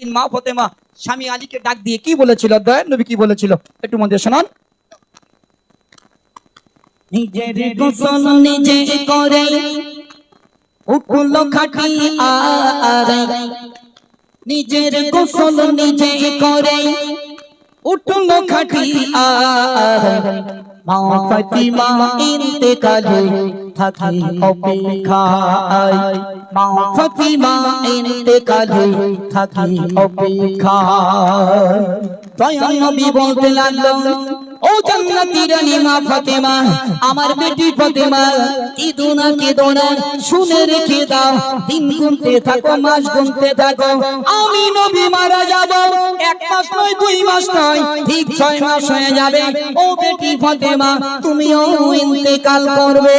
দিন মা ফতেমা স্বামী আলীকে ডাক দিয়ে কি বলেছিল? দয়ার নবী কি বলেছিল? একটু মধ্যে শোনান। নিজের গোসল নিজে করে, উঠল খাটি আর নিজের গোসল নিজে করে, উঠল খাটি আর মা ফাতিমা ইন্তেকালে থাকি অপেক্ষায় মা থাকি অপেক্ষায় নবী বলতে লাগল ও জান্নাতি রানী মা ফাতেমা, আমার বেটি ফাতেমা শুনে রেখে দাও, দিন গুনতে থাকো মাস গুনতে থাকো, আমি নবী মারা যাব, এক মাস নয়, দুই মাস নয়, ঠিক ছয় মাস হয়ে যাবে, ও বেটি ফাতেমা তুমিও ইন্তেকাল করবে।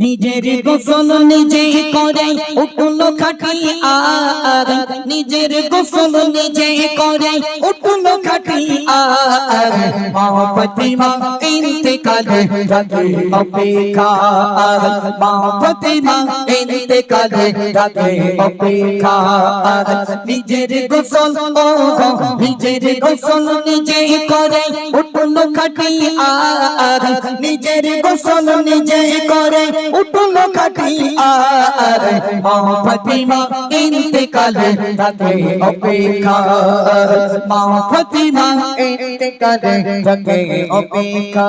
নিজের গোসল নিজে করে উঠল খাটি আর নিজের গোসল নিজে করে উঠল খাটি আর মা রাতে অপেক্ষা। নিজের গোসল নিজের গোসল করে উঠল নিজের গোসল করে উঠল আর মা ফাতিমা ইন্তেকালে রাতে অপেক্ষা মা ফাতিমা ইন্তেকালে রাতে অপেক্ষা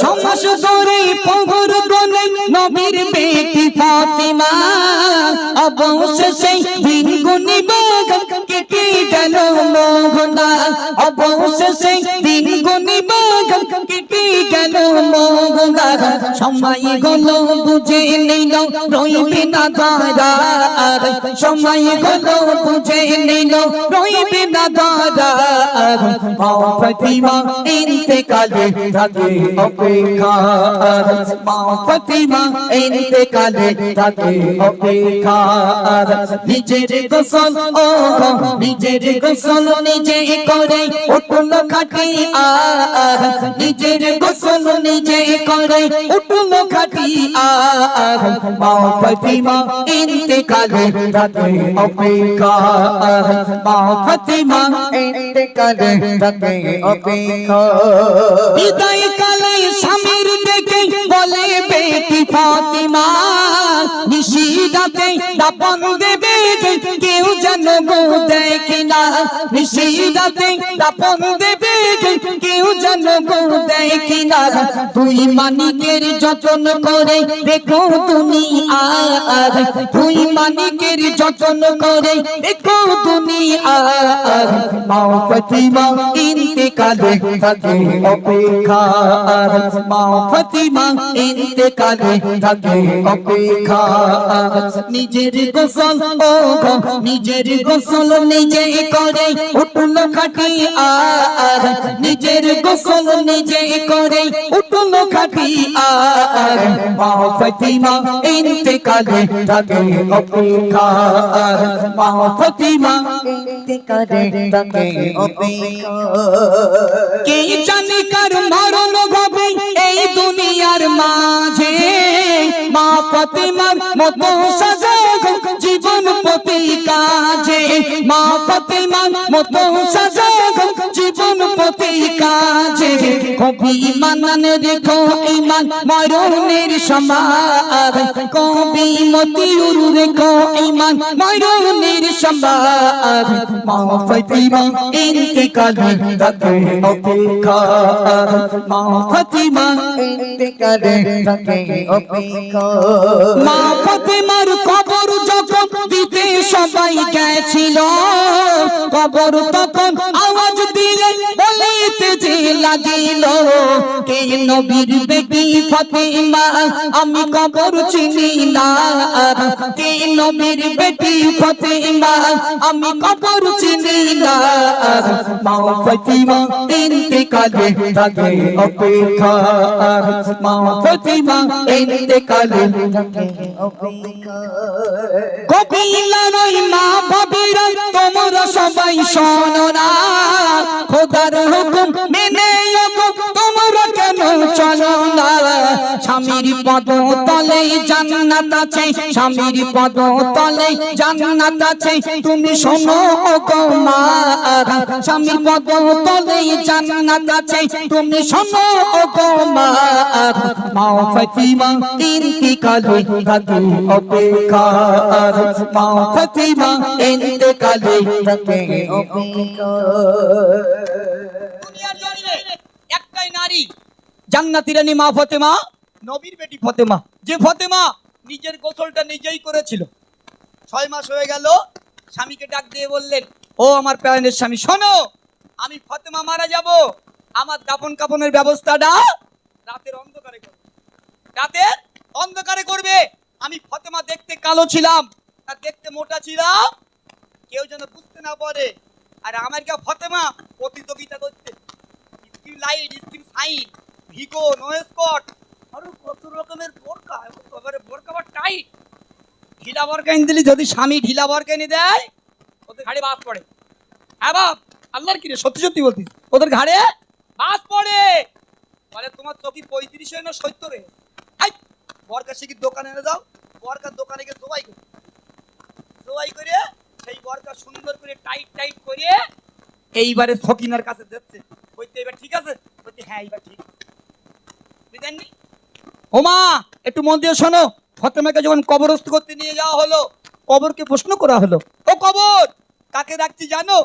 ছমাস ধরে পহর গনে নবীর বেটি ফাতিমা অবশেষে দিন গুনিবে কেটে গেল মোহনা অবশেষে দিন গুনিবে কেটে গেল মোহনা সময় নিজের গোসল নিজের গোসল নিজে করে উঠল খাটি আর। নিজের গোসল নিজে করে উঠল খাটি আর। মা ফাতিমা ইন্তেকালে থাকে অপেক্ষা মা ফাতিমা ইন্তেকালে থাকে অপেক্ষা বিদায় কালে স্বামীর ডেকে বলে, বেটি ফাতিমা নিশিরাতে দাপন দেবে কেউ যেন গো দেখে তুই মানিকের যতন করে দেখো তুমি আর তুই মানিকের যতন করে দেখো তুমি আর মা থাকে অপেক্ষা মা থাকে অপেক্ষা নিজের গোসল নিজের গোসল নিজে করে উঠল খাটি আর। নিজের গোসল নিজে করে উঠল খাটি আর। মা ফাতিমা ইন্তেকালে থাকে অপেক্ষা আর মা ফাতিমা ইন্তেকালে থাকে অপেক্ষা কে জানে কার মরণ হবে এই দুনিয়ার মাঝে? মা ফাতিমার মতো সাজাগো মা ফাতিমার মতো সাজাগো জীবন প্রতি কাজে। কবি মানন রেখো ইমান মরণের সমার কবি মতিউর রেখো ইমান মরণের সমার মা ফাতিমা ইন্তেকালে রাতে অপেক্ষা মা ফাতিমা ইন্তেকালে রাতে অপেক্ষা মা ফাতিমার কবর যখন দিতে সবাই গেছিল কবর তখন আওয়াজ দিয়ে হইতে জি লাগিল, কে নবীর বেবি ফতেমা? আমি কবর চিনি না কে নবীর বেবি ফতেমা? আমি কবর চিনি না মা ফতেমা ইন্তেকালে থাকে অপেক্ষা। মা ফতেমা ইন্তেকালে কবিলা নই মা ভাবিরা তোমরা সবাই শোনো না, খোদার হুকুম মেনে তোমরা কেন চলো না? স্বামীর পদ তলে জান্নাত আছে, স্বামীর পদ তলে জান্নাত আছে। তুমি শোনো গো মা, স্বামীর পদ তলে জান্নাত আছে। তুমি শোনো গো মা মা ফাতিমা ইন্তিকালে কাদু অপেক্ষা। মা ফাতিমা ইন্তিকালে কাদু অপেক্ষা। নারী। মা ফতেমা, নবীর বেটি ফতেমা। যে ফতেমা নিজের গোসলটা নিজেই করেছিল। ছয় মাস হয়ে গেল, স্বামীকে ডাক দিয়ে বললেন, ও আমার স্বামী, শোনো, আমি ফতেমা মারা যাব। আমার দাপন কাপনের ব্যবস্থাটা রাতের অন্ধকারে করবে। রাতের অন্ধকারে করবে। আমি ফতেমা দেখতে কালো ছিলাম আর দেখতে মোটা ছিলাম। কেউ যেন বুঝতে না পারে, আর আমার কে ফতেমা, প্রতিযোগিতা করতে স্কিম লাইট স্কিম সাইন ভিগো নো স্কট আরও কত রকমের বোরকা? এবারে বোরকা আবার টাইট ঢিলা বরকা এনে দিলি, যদি স্বামী ঢিলা বরকা এনে দেয়, ওদের ঘাড়ে বাস পড়ে। হ্যাঁ বাপ, আল্লাহর কি রে সত্যি সত্যি বলতিস। ওদের ঘাড়ে বাস পড়ে। বলে, তোমার চকি পঁয়ত্রিশে না সত্তরে হাই বরকা শিখির দোকানে এনে দাও? বরকার দোকানে গিয়ে দোবাই করে। দোবাই করে সেই বরকা সুন্দর করে টাইট টাইট করে এইবারে সকিনার কাছে যাচ্ছে। বলতে এবার ঠিক আছে? বলতে হ্যাঁ এইবার ঠিক। বুঝলেননি ওমা একটু মন দিয়ে শোনো। ফতেমাকে যখন কবরস্থ করতে নিয়ে যাওয়া হলো, কবরকে প্রশ্ন করা হলো, ও কবর, কাকে রাখছি জানো?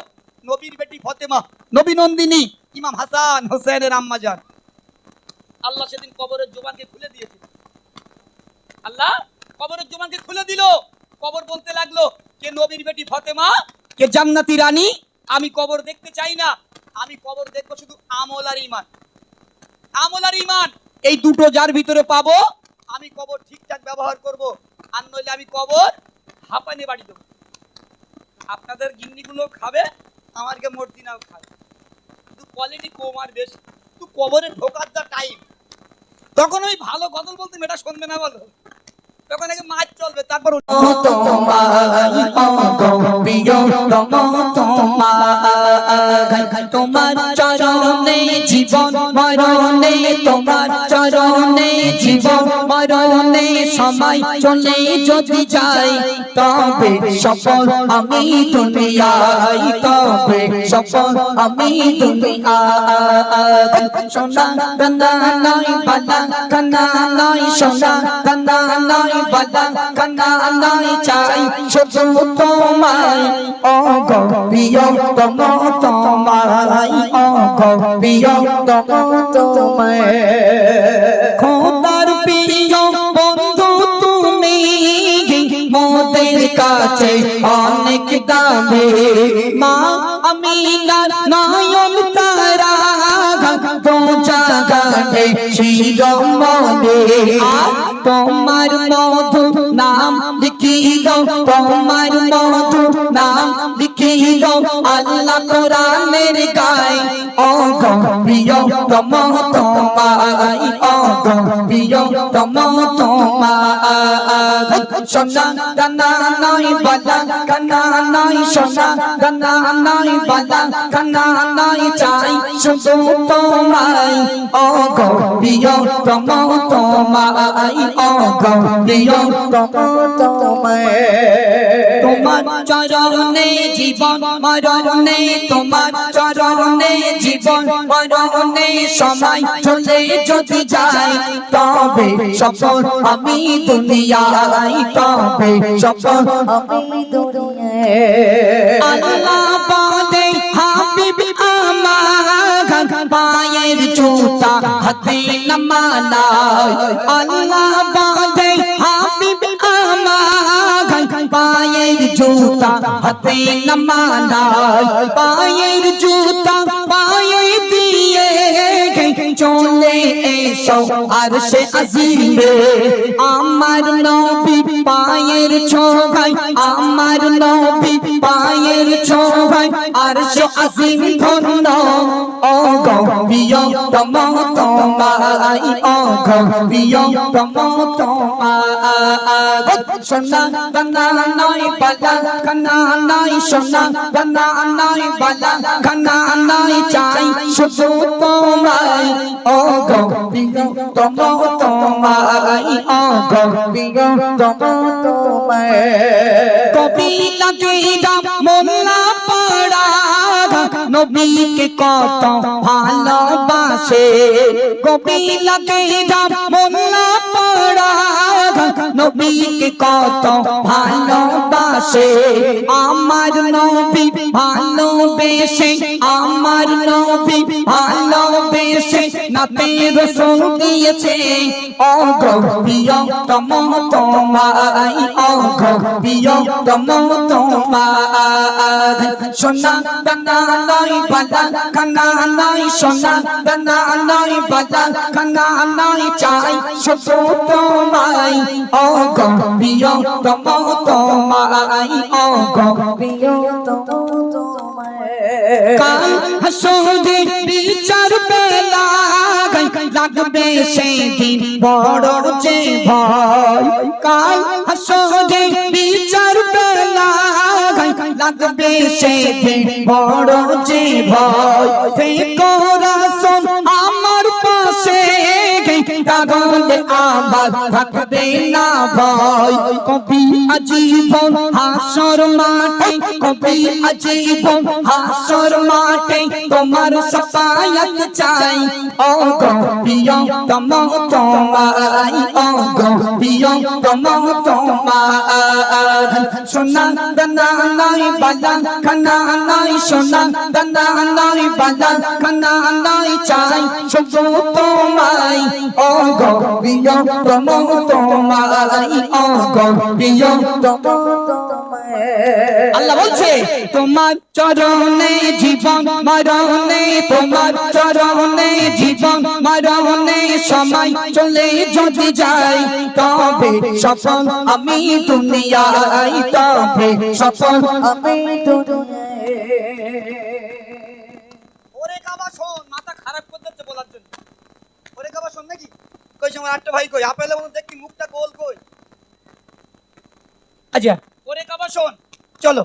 নবীর বেটি ফতেমা, নবী নন্দিনী, ইমাম হাসান হোসেনের আম্মা যান। আল্লাহ সেদিন কবরের জোবানকে খুলে দিয়েছে। আল্লাহ কবরের জোবানকে খুলে দিল। কবর বলতে লাগল, কে নবীর বেটি ফতেমা, কে জান্নাতি রানী আমি কবর দেখতে চাই না। আমি কবর দেখব শুধু আমল আর ইমান আমল আর ইমান এই দুটো যার ভিতরে পাবো, আমি কবর ঠিকঠাক ব্যবহার করব। আর নইলে আমি কবর হাঁপানে বাড়ি দেবো। আপনাদের গিন্নিগুলো খাবে, আমারকে মর্দিনাও খাবে। কিন্তু কোয়ালিটি কম আর বেশি। কিন্তু কবরে ঢোকার যা টাইম তখন ওই ভালো গজল বলতে মেয়েটা শুনবে না বলো। তখন আগে মাছ চলবে, তারপর তোমার চরণে জীবন, মরণে তোমার চরণে জীবন, মরণে সময় চলে যদি যাই, তবে সফল আমি দুনিয়ায়, তবে সফল আমি দুনিয়ায়। সোনা গঙ্গা নয় বালা কান্না নয় চাই শুধু তোমায়। ও গো প্রিয় তম তোমায় ও গো প্রিয় খোদার প্রিয় বন্ধু, তুমি মোদের কাছে অনেক দামে। মা, আমি নয়ন তারা জাগাতে শিরমনে তোমার মধু নাম লিখিল, তোমার মধু নাম লিখিল, আল্লাহ প্রিয় তম তোমায় ও গো প্রিয় তম তোমায় সোনা গানা নয় বালা গানা নয় সোনা গানা নয় বালা গানা নয় চাই শুধু তোমায় ও গো প্রিয় তম তোমায় ও গো প্রিয় তম তোমায় তোমার চরণে জীবন, মরণে তোমার চরণে জীবন, মরণে সময় চলে যদি যায়, তবে সফল আমি দুনিয়ায় তবে সফল আমি দুনিয়ায়। আল্লাহ হাবিব আমার পায়ের জুতা হাতে নামানায় আল্লাহ জুতা, হাতে নামানায় পায়ের জুতা, পায়ে দিয়ে চলে এসো। আর সে আজিমে, আমার নবী পায়ের ছোগাই আমার নবী পায়ের ছোগাই তোমায় আর আজিম ধন্য, ও গো প্রিয় তম তোমায় ও গো প্রিয় তম তোমায় সোনা দানা নাই বালা, কানা নাই সোনা দানা নাই বালা, কানা নাই চাই শুধু তোমায়। ও গো প্রিয় তম তোমায় ও গো প্রিয় তম কপিলা গীতা মোল্লা পাড়া নবীকে কত ভালোবাসে। কপিলা গীতা মোল্লা পাড়া। নবীকে কত ভালোবাসে। আমার নবী ভালোবেসে, আমার নবী ভালোবেসে নাতে রসুল দিয়েছে। ও গো প্রিয় তম তোমায় ও গো প্রিয় তম তোমায় সোনা দানা নাই বালা কানা নাই, সোনা দানা নাই বালা কানা নাই, চাই শুধু তোমায়। ও গো প্রিয় তম তোমায় ও গো প্রিয় তম কাল হাসুদে বিচার পেলা লাগবে সেদিন বড় যে ভয় কাল হাসুদে বিচার পেলা লাগবে সেদিন বড় যে ভয় থেকো তাহলে আমার থাকবে না ভয়। কবি আজীবন হাসর মাঠে, কবি আজীবন হাসর মাঠে, তোমার সফায়ত চাই। ও গো প্রিয় তম তোমায় ও গো প্রিয় তম তোমায়। সোনা দানা নাই, বালা খানা নাই, সোনা দানা নাই, বালা খানা নাই চাই শুধু তোমায়। ও আল্লাহ বলছে, তোমার চরণে জীবন, মরণে তোমার চরণে জীবন, মরণে সময় চলে যদি যাই তবে সফল আমি তবে সফল আমি ওরে কাবা শোন, মাথা খারাপ করতে বলার জন্য। ওরে কাবা শোন নাকি? কই সময় আটটা ভাই কই? আপেল মনে দেখি মুখটা গোল কই। আচ্ছা। ওরে কাবা শোন। চলো